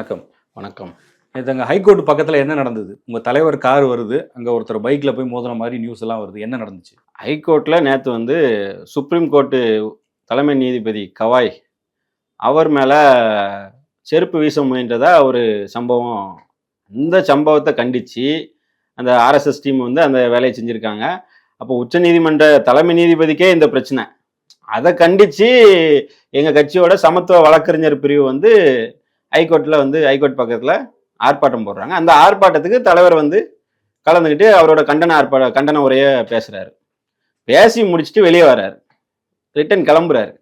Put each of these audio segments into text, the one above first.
வணக்கம். வணக்கம். நேற்று அங்கே ஹைகோர்ட் பக்கத்தில் என்ன நடந்தது? உங்கள் தலைவர் கார் வருது அங்கே ஒருத்தர் பைக்கில் போய் மோதின மாதிரி நியூஸ் எல்லாம் வருது. என்ன நடந்துச்சு? ஹைகோர்ட்டில் நேற்று வந்து சுப்ரீம் கோர்ட்டு தலைமை நீதிபதி கவாய் அவர் மேலே செருப்பு வீச முயன்றதா ஒரு சம்பவம். அந்த சம்பவத்தை கண்டித்து அந்த ஆர்எஸ்எஸ் டீம் வந்து அந்த வேலையை செஞ்சுருக்காங்க. அப்போ உச்சநீதிமன்ற தலைமை நீதிபதிக்கே இந்த பிரச்சனை. அதை கண்டித்து எங்கள் கட்சியோட சமத்துவ வழக்கறிஞர் பிரிவு வந்து ஹைகோர்ட்டில் வந்து ஹைகோர்ட் பக்கத்தில் ஆர்ப்பாட்டம் போடுறாங்க. அந்த ஆர்ப்பாட்டத்துக்கு தலைவர் வந்து கலந்துக்கிட்டு அவரோட கண்டன ஆர்ப்பாட்ட கண்டன உரையை பேசுகிறாரு பேசி முடிச்சுட்டு வெளியே வர்றாரு. ரிட்டன் கிளம்புறாரு.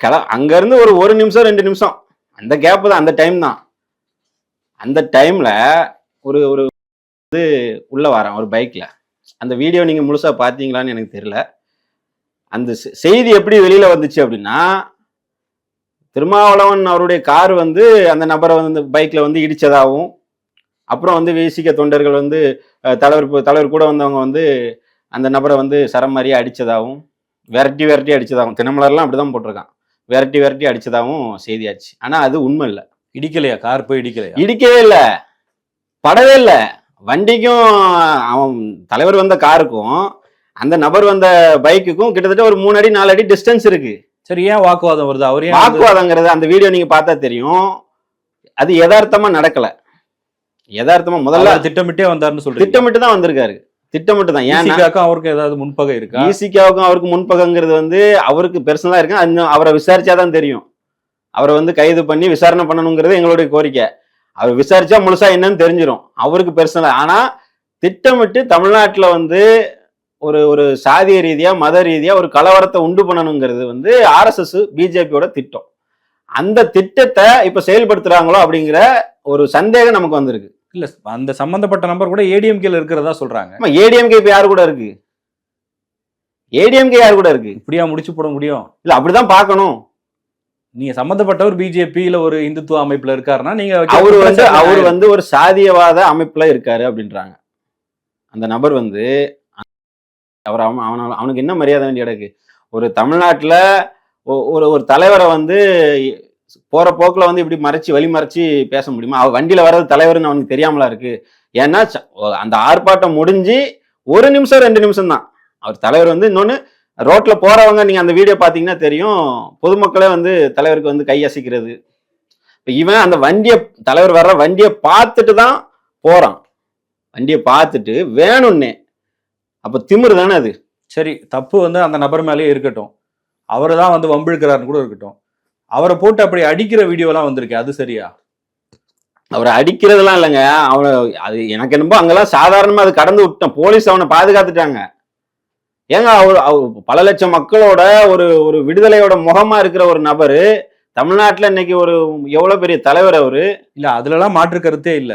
கிள அங்கேருந்து ஒரு ஒரு நிமிஷம் ரெண்டு நிமிஷம். அந்த கேப்பு தான் அந்த டைம் தான். அந்த டைமில் ஒரு ஒரு இது உள்ளே வரான் ஒரு பைக்கில் அந்த வீடியோ நீங்கள் முழுசாக பார்த்தீங்களான்னு எனக்கு தெரியல. அந்த செ- செய்தி எப்படி வெளியில் வந்துச்சு அப்படின்னா திருமாவளவன் அவருடைய கார் வந்து அந்த நபரை வந்து பைக்கில் வந்து இடிச்சதாகவும் அப்புறம் வந்து விசிக தொண்டர்கள் வந்து தலைவர் தலைவர் கூட வந்தவங்க வந்து அந்த நபரை வந்து சரம் மாதிரியே அடிச்சதாகவும் விரட்டி விரட்டி அடிச்சதாகவும் தினமலர்லாம் அப்படி தான் போட்டிருக்கான். விரட்டி விரட்டி அடிச்சதாகவும் செய்தியாச்சு. ஆனால் அது உண்மை இல்லை. இடிக்கலையா? கார் போய் இடிக்கலையா? இடிக்கவே இல்லை. படவே இல்லை. வண்டிக்கும் அவன் தலைவர் வந்த காருக்கும் அந்த நபர் வந்த பைக்குக்கும் கிட்டத்தட்ட ஒரு மூணு அடி நாலு அடி டிஸ்டன்ஸ் இருக்கு. சரி ஏன் வாக்குவாதம் வருது? அவர் ஏன் வாக்குவாதங்கிறது அந்த வீடியோ நீங்க பார்த்தா தெரியும். அது யதார்த்தமா நடக்கல. யதார்த்தமா முதல்ல திட்டமிட்டே வந்தாருன்னு சொல்றீங்க. திட்டமிட்டு தான் வந்திருக்காரு. திட்டமிட்டு தான். ஈசிகாக்கும் அவருக்கு ஏதாவது முன்பகை இருக்கா? ஈசிகாவுக்கும் அவருக்கு முன்பகங்கிறது வந்து அவருக்கு பெர்சனலா இருக்கு. இன்னும் அவரை விசாரிச்சாதான் தெரியும். அவரை வந்து கைது பண்ணி விசாரணை பண்ணணுங்கிறது எங்களுடைய கோரிக்கை. அவர் விசாரிச்சா முழுசா என்னன்னு தெரிஞ்சிடும் அவருக்கு பெர்சனலா ஆனா திட்டமிட்டு தமிழ்நாட்டுல வந்து ஒரு ஒரு சாதிய ரீதியா மத ரீதியா ஒரு கலவரத்தை உண்டு பண்ணணுங்கிறது வந்து ஆர்எஸ்எஸ் பிஜேபியோட திட்டம். அந்த திட்டத்தை இப்ப செயல்படுத்துறாங்களோ அப்படிங்கிற ஒரு சந்தேகம் நமக்கு வந்திருக்கு. இல்ல அந்த சம்பந்தப்பட்ட நம்பர் கூட ஏடிஎம்கேல இருக்கிறதா சொல்றாங்க. ஏடிஎம்கே இப்ப யாரு கூட இருக்கு? ஏடிஎம்கே யாரு கூட இருக்கு? இப்படியா முடிச்சு போட முடியும்? இல்ல அப்படிதான் பார்க்கணும். நீங்க சம்பந்தப்பட்டவர் பிஜேபி இல்ல ஒரு இந்துத்துவ அமைப்புல இருக்காருன்னா நீங்க அவர் வந்து அவர். வந்து ஒரு சாதியவாத அமைப்புல இருக்காரு அப்படின்றாங்க. அந்த நபர் வந்து அவர் அவன் அவன அவனுக்கு என்ன மரியாதை வேண்டிய இருக்கு ஒரு தமிழ்நாட்டில் ஒ- ஒரு ஒரு தலைவரை வந்து போகிற போக்கில் வந்து இப்படி மறைச்சி வழி மறைச்சி பேச முடியுமா? அவர் வண்டியில் வர்றது தலைவர்னு அவனுக்கு தெரியாமலா இருக்கு. ஏன்னா ச- அந்த ஆர்ப்பாட்டம் முடிஞ்சு ஒரு நிமிஷம் ரெண்டு நிமிஷம் தான். அவர் தலைவர் வந்து இன்னொன்று ரோட்டில் போகிறவங்க நீங்கள் அந்த வீடியோ பார்த்தீங்கன்னா தெரியும் பொதுமக்களே வந்து தலைவருக்கு வந்து கையசிக்கிறது இப்போ இவன் அந்த வண்டியை தலைவர் வர்ற வண்டியை பார்த்துட்டு தான் போகிறான் வண்டியை பார்த்துட்டு வேணும்னே அப்ப திமிரு தானே அது? சரி தப்பு வந்து அந்த நபர் மேலேயே இருக்கட்டும். அவர் தான் வந்து வம்பிழுக்கிறாருன்னு கூட இருக்கட்டும். அவரை போட்டு அப்படி அடிக்கிற வீடியோலாம் வந்திருக்கு அது சரியா? அவரை அடிக்கிறதெல்லாம் இல்லைங்க. அவனை அது எனக்கு என்னமோ அங்கெல்லாம் சாதாரணமா அது கடந்து விட்டான். போலீஸ் அவனை பாதுகாத்துட்டாங்க. ஏங்க அவர் அவர் பல லட்சம் மக்களோட ஒரு ஒரு விடுதலையோட முகமா இருக்கிற ஒரு நபரு தமிழ்நாட்டுல இன்னைக்கு ஒரு எவ்வளவு பெரிய தலைவர் அவரு? இல்ல அதுலலாம் மாற்று கருத்தே இல்ல.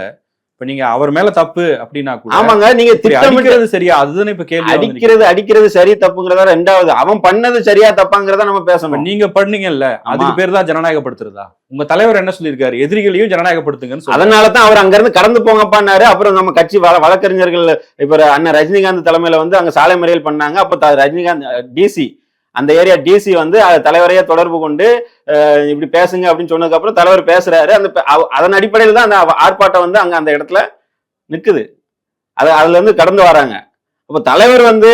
இப்ப நீங்க அவர் மேல தப்பு அப்படின்னா ஆமாங்க நீங்க அடிக்கிறது சரியா? அதுதானே இப்ப கேள்வி அடிக்கிறது அடிக்கிறது சரி தப்புங்கிறத ரெண்டாவது? அவன் பண்ணது சரியா தப்பாங்கிறத நம்ம பேசணும். நீங்க பண்ணீங்கல்ல அதுக்கு. பேர் தான் ஜனநாயகப்படுத்துறதா? உங்க தலைவர் என்ன சொல்லியிருக்காரு? எதிரிகளையும் ஜனநாயகப்படுத்துங்கன்னு சொல்றாரு. அதனால தான் அவர் அங்கிருந்து கடந்து போங்கப்பான்னாரு அப்புறம் நம்ம கட்சி வழ வழக்கறிஞர்கள் இப்ப அண்ணன் ரஜினிகாந்த் தலைமையில வந்து அங்க சாலை மறியல் பண்ணாங்க. அப்ப ரஜினிகாந்த் டிசி அந்த ஏரியா டிசி வந்து தலைவரையே தொடர்பு கொண்டு இப்படி பேசுங்க அப்படின்னு சொன்னதுக்கு அப்புறம் தலைவர் பேசுறாரு. அந்த அவ- அதன் அடிப்படையில் தான் அந்த ஆர்ப்பாட்டம் வந்து அங்க அந்த இடத்துல நிக்குது. அது அதுல இருந்து கடந்து வராங்க. அப்ப தலைவர் வந்து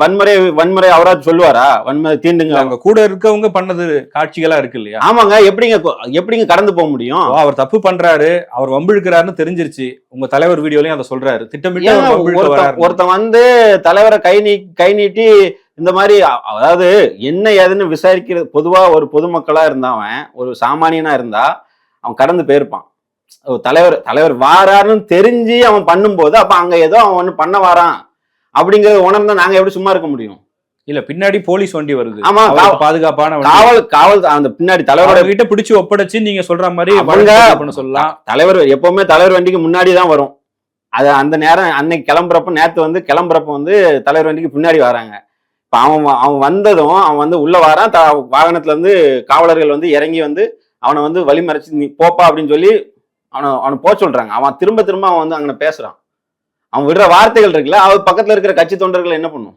வன்முறை வன்முறை அவராது சொல்லுவாரா? வன்முறை தீண்டுங்க. அங்க கூட இருக்கவங்க பண்ணது காட்சிகளா இருக்கு இல்லையா? ஆமாங்க. எப்படிங்க எப்படிங்க கடந்து போக முடியும்? அவர் தப்பு பண்றாரு. அவர் வம்பிழுக்கிறாருன்னு தெரிஞ்சிருச்சு. உங்க தலைவர் வீடியோலயும் அதை சொல்றாரு. திட்டமிட்டு அவர் ஒருத்தன் வந்து தலைவரை கை நீ கை நீட்டி இந்த மாதிரி அதாவது என்ன ஏதுன்னு விசாரிக்கிறது பொதுவா ஒரு பொதுமக்களா இருந்தவன் ஒரு சாமானியனா இருந்தா அவன் கடந்து போயிருப்பான். தலைவர் தலைவர் வாராருன்னு தெரிஞ்சு அவன் பண்ணும்போது அப்ப அங்க ஏதோ அவன் ஒண்ணு பண்ண வாரான். அப்படிங்கறத உணர்ந்தா நாங்க எப்படி சும்மா இருக்க முடியும்? இல்ல பின்னாடி போலீஸ் வண்டி வருது. ஆமா, பாதுகாப்பான. காவல் காவல் அந்த பின்னாடி தலைவரோட அவர்கிட்ட பிடிச்சு ஒப்படைச்சு நீங்க சொல்ற மாதிரி சொல்லலாம். தலைவர் எப்பவுமே தலைவர் வண்டிக்கு முன்னாடி தான் வரும். அது அந்த நேரம் அன்னைக்கு கிளம்புறப்ப நேத்து வந்து கிளம்புறப்ப வந்து தலைவர் வண்டிக்கு பின்னாடி வராங்க. இப்ப அவன் அவன் வந்ததும் அவன் வந்து உள்ள வரான். வாகனத்துல இருந்து காவலர்கள் வந்து இறங்கி வந்து அவனை வந்து வழிமறைச்சு நீ போப்பா அப்படின்னு சொல்லி அவனை அவனை போக சொல்றாங்க. அவன் திரும்ப திரும்ப அவன் வந்து அங்கே பேசுறான். அவன் விடுற வார்த்தைகள் இருக்குல்ல அவன் பக்கத்துல இருக்கிற கட்சி தொண்டர்கள் என்ன பண்ணும்?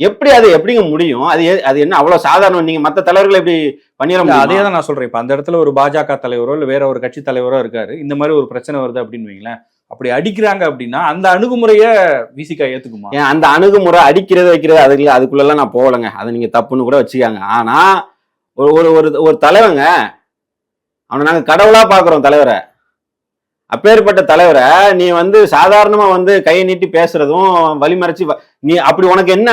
எப்படி அது எப்படிங்க முடியும்? அது அது என்ன அவ்வளவு சாதாரணம் நீங்க மத்த தலைவர்களை எப்படி பண்ணிட இல்ல, அதே முடியும்? தான் நான் சொல்றேன். இப்ப அந்த இடத்துல ஒரு பாஜக தலைவரோ இல்ல வேற ஒரு கட்சி தலைவரோ இருக்காரு. இந்த மாதிரி ஒரு பிரச்சனை வருது அப்படின்னு வைங்களேன். அப்படி அடிக்கிறாங்க அப்படின்னா அந்த அணுகுமுறைய விசிகா ஏத்துக்குமா? ஏன் அந்த அணுகுமுறை அடிக்கிறது வைக்கிறது அதுக்குள்ள அதுக்குள்ளெல்லாம் நான் போகலைங்க. அதை நீங்க தப்புன்னு கூட வச்சுக்காங்க. ஆனா ஒரு ஒரு ஒரு ஒரு தலைவங்க அவனை நாங்க கடவுளா பாக்குறோம் தலைவரை. அப்பேற்பட்ட தலைவரை நீ வந்து சாதாரணமா வந்து கையை நீட்டி பேசுறதும் வழிமறைச்சு வ- நீ அப்படி உனக்கு என்ன?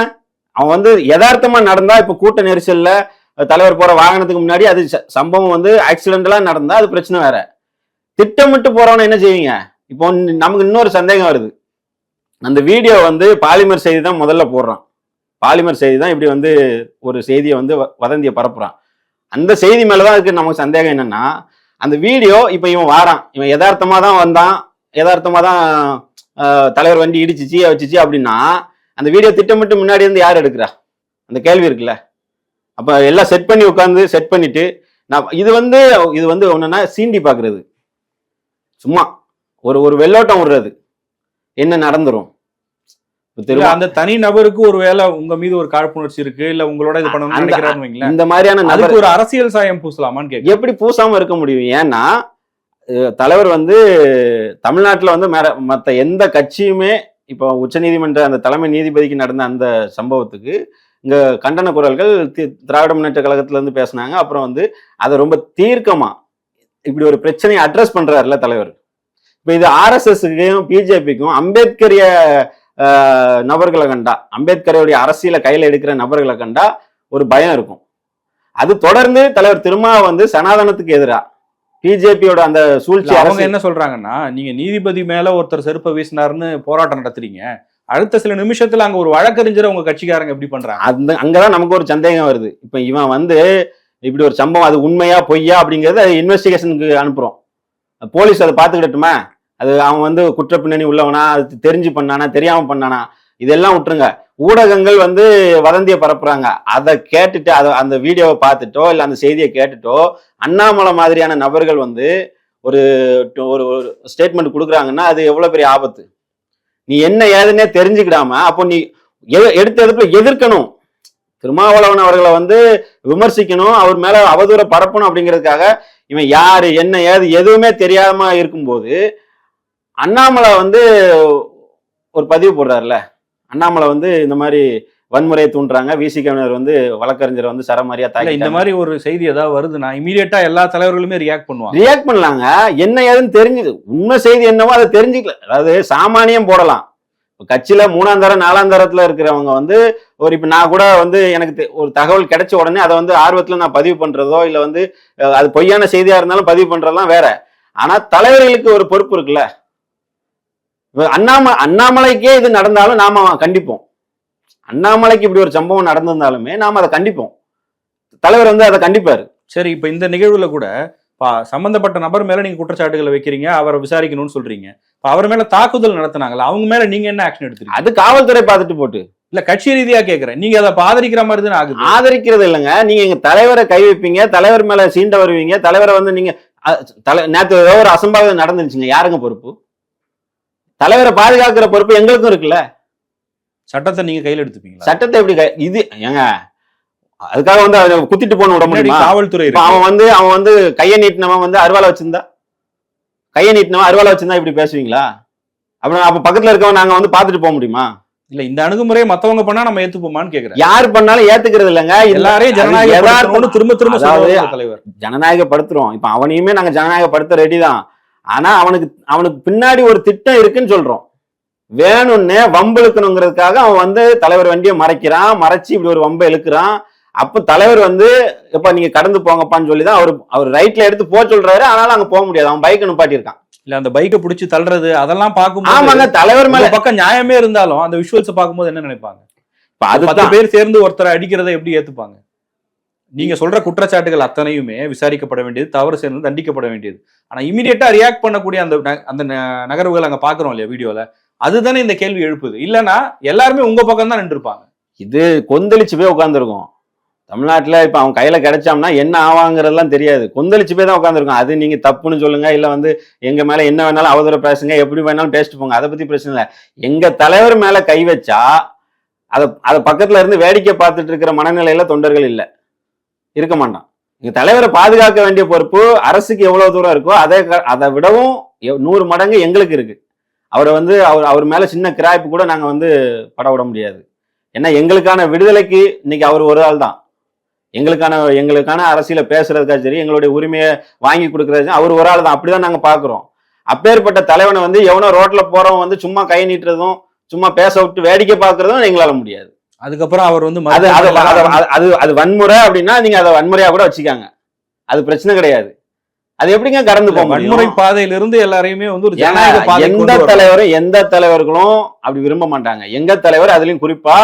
அவன் வந்து யதார்த்தமா நடந்தா இப்ப கூட்ட நெரிசல்ல தலைவர் போற வாகனத்துக்கு முன்னாடி அது ச- சம்பவம் வந்து ஆக்சிடென்டலா நடந்தா அது பிரச்சனை வேற. திட்டமிட்டு போறவன என்ன செய்வீங்க? இப்போ நமக்கு இன்னொரு சந்தேகம் வருது. அந்த வீடியோ வந்து பாலிமர் செய்தி தான் முதல்ல போடுறான். பாலிமர் செய்தி தான் இப்படி வந்து ஒரு செய்தியை வந்து வ- வதந்தியை பரப்புறான். அந்த செய்தி மேலதான் இருக்கு நமக்கு சந்தேகம் என்னன்னா அந்த வீடியோ இப்ப இவன் வாரான். இவன் யதார்த்தமா தான் வந்தான். யதார்த்தமா தான் தலைவர் வண்டி இடிச்சிச்சு வச்சுச்சு அப்படின்னா அந்த வீடியோ திட்டமிட்டு முன்னாடி இருந்து யார் எடுக்கிறா? அந்த கேள்வி இருக்குல்ல. அப்ப எல்லாம் செட் பண்ணி உட்காந்து செட் பண்ணிட்டு நான் இது வந்து இது வந்து ஒன்றுன்னா சீண்டி பாக்குறது. சும்மா. ஒரு ஒரு வெள்ளோட்டம் விடுறது. என்ன நடந்துரும்? அந்த தனி நபருக்கு ஒரு வேளை உங்க மீது ஒரு காழ்ப்புணர்ச்சி இருக்கு இல்ல உங்களோட இது நினைக்கிறான்னு வைங்களேன். இந்த மாதிரியான அதுக்கு ஒரு அரசியல் சாயம் பூசலாமான்னு கேட்க எப்படி பூசாம இருக்க முடியும்? ஏன்னா தலைவர் வந்து தமிழ்நாட்டுல வந்து மேற மற்ற எந்த கட்சியுமே இப்போ உச்சநீதிமன்ற அந்த தலைமை நீதிபதிக்கு நடந்த அந்த சம்பவத்துக்கு இங்க கண்டன குரல்கள் திராவிட முன்னேற்ற கழகத்துல இருந்து பேசினாங்க. அப்புறம் வந்து அதை ரொம்ப தீர்க்கமா இப்படி ஒரு பிரச்சனையை அட்ரஸ் பண்றாருல தலைவர். இப்போ இது ஆர்எஸ்எஸ்க்கும் பிஜேபிக்கும் அம்பேத்கரிய நபர்களை கண்டா. அம்பேத்கருடைய அரசியலை கையில எடுக்கிற நபர்களை கண்டா ஒரு பயம் இருக்கும். அது தொடர்ந்து தலைவர் திருமா வந்து சனாதனத்துக்கு எதிரா. பிஜேபியோட அந்த சூழ்ச்சி அவங்க என்ன சொல்றாங்கன்னா நீங்க நீதிபதி மேல ஒருத்தர் செருப்பை வீசினாருன்னு போராட்டம் நடத்துறீங்க. அடுத்த சில நிமிஷத்துல அங்க ஒரு வழக்கறிஞரை உங்க கட்சிக்காரங்க எப்படி பண்றாங்க. அந்த அங்கதான் நமக்கு ஒரு சந்தேகம் வருது. இப்ப இவன் வந்து இப்படி ஒரு சம்பவம் அது உண்மையா பொய்யா அப்படிங்கறத இன்வெஸ்டிகேஷனுக்கு அனுப்புறோம். போலீஸ் அதை பார்த்துக்கிடட்டுமா? அது அவன் வந்து குற்ற பின்னணி உள்ளவனா அது தெரிஞ்சு பண்ணானா தெரியாம பண்ணானா இதெல்லாம் விட்டுருங்க. ஊடகங்கள் வந்து வதந்தியை பரப்புறாங்க. அதை கேட்டுட்டு அதை அந்த வீடியோவை பார்த்துட்டோ இல்லை அந்த செய்தியை கேட்டுட்டோ அண்ணாமலை மாதிரியான நபர்கள் வந்து ஒரு ஒரு ஸ்டேட்மெண்ட் கொடுக்குறாங்கன்னா அது எவ்வளோ பெரிய ஆபத்து? நீ என்ன ஏதுன்னே தெரிஞ்சுக்கிடாம அப்போ நீ எ- எடுத்த இடத்துல எதிர்க்கணும். திருமாவளவன் அவர்களை வந்து விமர்சிக்கணும் அவர் மேல அவதூற பரப்பணும் அப்படிங்கிறதுக்காக இவன் யாரு என்ன ஏது எதுவுமே தெரியாம இருக்கும்போது அண்ணாமலை வந்து ஒரு பதிவு போடுறாருல. அண்ணாமலை வந்து இந்த மாதிரி வன்முறையை தூண்டுறாங்க. விசிகவினர் வந்து வழக்கறிஞரை வந்து சரமாரியா இல்ல இந்த தாக்கி மாதிரி ஒரு செய்தி ஏதாவது வருதுன்னா இமீடியட்டா எல்லா தலைவர்களுமே ரியாக்ட் பண்ணுவாங்க. ரியாக்ட் பண்ணலாங்க. என்ன ஏதுன்னு தெரிஞ்சுது. உண்மை செய்தி என்னவோ அதை தெரிஞ்சுக்கல. அதாவது சாமானியம் போடலாம். இப்ப கட்சியில மூணாம் தரம் நாலாம் தரத்துல இருக்கிறவங்க வந்து ஒரு இப்ப நான் கூட வந்து எனக்கு ஒரு தகவல் கிடைச்ச உடனே அதை வந்து ஆர்வத்துல நான் பதிவு பண்றதோ இல்ல வந்து அது பொய்யான செய்தியா இருந்தாலும் பதிவு பண்றதெல்லாம் வேற. ஆனா தலைவர்களுக்கு ஒரு பொறுப்பு இருக்குல்ல. இப்ப அண்ணாம அண்ணாமலைக்கே இது நடந்தாலும் நாம கண்டிப்போம். அண்ணாமலைக்கு இப்படி ஒரு சம்பவம் நடந்திருந்தாலுமே நாம அதை கண்டிப்போம். தலைவர் வந்து அதை கண்டிப்பாரு. சரி இப்ப இந்த நிகழ்வுல கூட சம்பந்தப்பட்ட நபர் மேல நீங்க குற்றச்சாட்டுகளை வைக்கிறீங்க அவரை விசாரிக்கணும்னு சொல்றீங்க. அவர் மேல தாக்குதல் நடத்துனாங்கல்ல அவங்க மேல நீங்க என்ன ஆக்ஷன் எடுத்துறீங்க? அது காவல்துறை பார்த்துட்டு போட்டு. இல்ல கட்சி ரீதியா கேக்குறேன். நீங்க அதை ஆதரிக்கிற மாதிரி தானே ஆகுது? ஆதரிக்கிறது இல்லைங்க. நீங்க எங்க தலைவரை கை வைப்பீங்க தலைவர் மேல சீண்ட வருவீங்க தலைவரை வந்து நீங்க தலை நேத்து ஏதோ ஒரு அசம்பாவிதம் நடந்துருச்சுங்க. யாருங்க பொறுப்பு? தலைவரை பாதுகாக்கிற பொறுப்பு எங்களுக்கும் இருக்குல்ல. சட்டத்தை நீங்க கையில எடுத்துப்பீங்களா? சட்டத்தை எப்படி இது ஏங்க அதுக்காக வந்து அதை குத்திட்டு போன விட முடியுமா? காவல்துறை அவன் வந்து அவன் வந்து கையை நீட்டினவன் வந்து அருவாளை வச்சிருந்தா? கையை நீட்டினவன் அருவாளை வச்சிருந்தா இப்படி பேசுவீங்களா? அப்புறம் அப்ப பக்கத்துல இருக்கவன் நாங்க வந்து பாத்துட்டு போக முடியுமா? இல்ல இந்த அணுகுமுறையை மத்தவங்க பண்ணா நம்ம ஏத்துப்போமான்னு கேக்குறேன். யார் பண்ணாலும் ஏத்துக்கிறது இல்லைங்க. இல்ல, எல்லாரையும் ஜனநாயக. திரும்ப திரும்ப தலைவர். ஜனநாயகப்படுத்துறோம். இப்ப அவனையுமே நாங்க ஜனநாயகப்படுத்த ரெடி தான். ஆனா அவனுக்கு அவனுக்கு பின்னாடி ஒரு திட்டம் இருக்குன்னு சொல்றோம். வேணும்னு வம்பு இழுக்கணுங்கிறதுக்காக அவன் வந்து தலைவர் வண்டியை மறைக்கிறான். மறைச்சு இப்படி ஒரு வம்பை இழுக்கிறான். அப்ப தலைவர் வந்து எப்ப நீங்க கடந்து போங்கப்பான்னு சொல்லி தான் அவர் அவர் ரைட்ல எடுத்து போக சொல்றாரு. ஆனாலும் அங்க போக முடியாது. அவன் பைக் நிப்பாட்டி இருக்கான் இல்ல அந்த பைக்கை பிடிச்சி தள்ளுறது அதெல்லாம் பார்க்கும்போது ஆமாங்க தலைவர் மேல பக்கம் நியாயமே இருந்தாலும் அந்த விஷுவல்ஸ் பார்க்கும்போது என்ன நினைப்பாங்க? இப்ப பத்து பேர் சேர்ந்து ஒருத்தரை அடிக்கிறதை எப்படி ஏத்துப்பாங்க? நீங்க சொல்ற குற்றச்சாட்டுகள் அத்தனையுமே விசாரிக்கப்பட வேண்டியது தவறு சேர்ந்து தண்டிக்கப்பட வேண்டியது. ஆனா இமீடியட்டா ரியாக்ட் பண்ணக்கூடிய அந்த அந்த ந- நகர்வுகள் அங்க பாக்குறோம் இல்லையா வீடியோல அதுதானே இந்த கேள்வி எழுப்புது. இல்லைன்னா எல்லாருமே உங்க பக்கம் தான் நின்றுருப்பாங்க. இது கொந்தளிச்சு போய் உட்காந்துருக்கும் தமிழ்நாட்டில் இப்போ அவன் கையில் கிடைச்சாம்னா என்ன ஆவாங்கிறதெல்லாம் தெரியாது. கொந்தளிச்சு போய் தான் உட்காந்துருக்கும் அது நீங்கள் தப்புன்னு சொல்லுங்கள் இல்லை வந்து எங்கள் மேலே என்ன வேணாலும் அவதூற பேசுங்க எப்படி வேணாலும் பேசிட்டு போங்க. அதை பற்றி பிரச்சனை இல்லை. எங்கள் தலைவர் மேலே கை வச்சா அதை அதை பக்கத்தில் இருந்து வேடிக்கை பார்த்துட்டு இருக்கிற மனநிலையில் தொண்டர்கள் இல்லை. இருக்க மாட்டான். இங்க தலைவரை பாதுகாக்க வேண்டிய பொறுப்பு அரசுக்கு எவ்வளவு தூரம் இருக்கோ அதை க- அதை விடவும் நூறு மடங்கு எங்களுக்கு இருக்கு. அவரை வந்து அவர் அவர் மேல சின்ன கிராய்ப்பு கூட நாங்க வந்து பட விட முடியாது. ஏன்னா எங்களுக்கான விடுதலைக்கு இன்னைக்கு அவர் ஒரு ஆள் தான். எங்களுக்கான எங்களுக்கான அரசியல பேசுறதுக்கா சரி எங்களுடைய உரிமையை வாங்கி கொடுக்கறது அவர் ஒரு ஆள் தான். அப்படிதான் நாங்க பாக்குறோம். அப்பேற்பட்ட தலைவனை வந்து எவனோ ரோட்ல போறவன் வந்து சும்மா கை நீட்டுறதும் சும்மா பேச விட்டு வேடிக்கை பார்க்கறதும் எங்களால முடியாது. அதுக்கப்புறம் அவர் வந்து அது அது அது- வன்முறை அப்படின்னா நீங்க அதை வன்முறையா கூட வச்சுக்காங்க. அது பிரச்சனை கிடையாது. அது எப்படிங்க கடந்து போக வன்முறை முடியும் பாதையிலிருந்து எல்லாரையுமே வந்து ஒரு ஜனநாயக எந்த தலைவரும் எந்த தலைவர்களும் அப்படி விரும்ப மாட்டாங்க. எங்க தலைவர் அதுலயும் குறிப்பா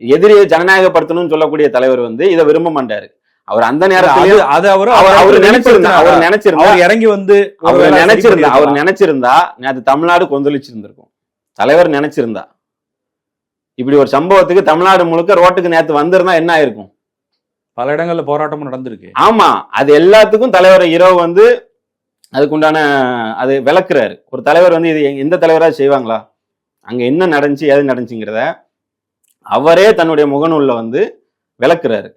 எதிரியை ஜனநாயகப்படுத்தணும்னு சொல்லக்கூடிய தலைவர் வந்து இதை விரும்ப மாட்டாரு. அவர் அந்த நேரத்துல அது அவரு அவர் அவர் நினைச்சிருந்தா அவர் நினைச்சிருந்தா அவர் இறங்கி வந்து அவர் நினைச்சிருந்தா அவர். நினைச்சிருந்தா அது தமிழ்நாடு கொந்தளிச்சிருந்திருக்கும். தலைவர் நினைச்சிருந்தா. இப்படி ஒரு சம்பவத்துக்கு தமிழ்நாடு முழுக்க ரோட்டுக்கு நேத்து வந்திருந்தா என்ன ஆயிருக்கும்? பல இடங்கள்ல போராட்டமும் நடந்திருக்கு. ஆமா அது எல்லாத்துக்கும் தலைவர் இரவு வந்து அதுக்குண்டான அது விளக்குறாரு. ஒரு தலைவர் வந்து இது எந்த தலைவரா செய்வாங்களா? அங்க என்ன நடந்துச்சு ஏது நடந்துச்சுங்கிறத அவரே தன்னுடைய முகநூல்ல வந்து விளக்குறாரு.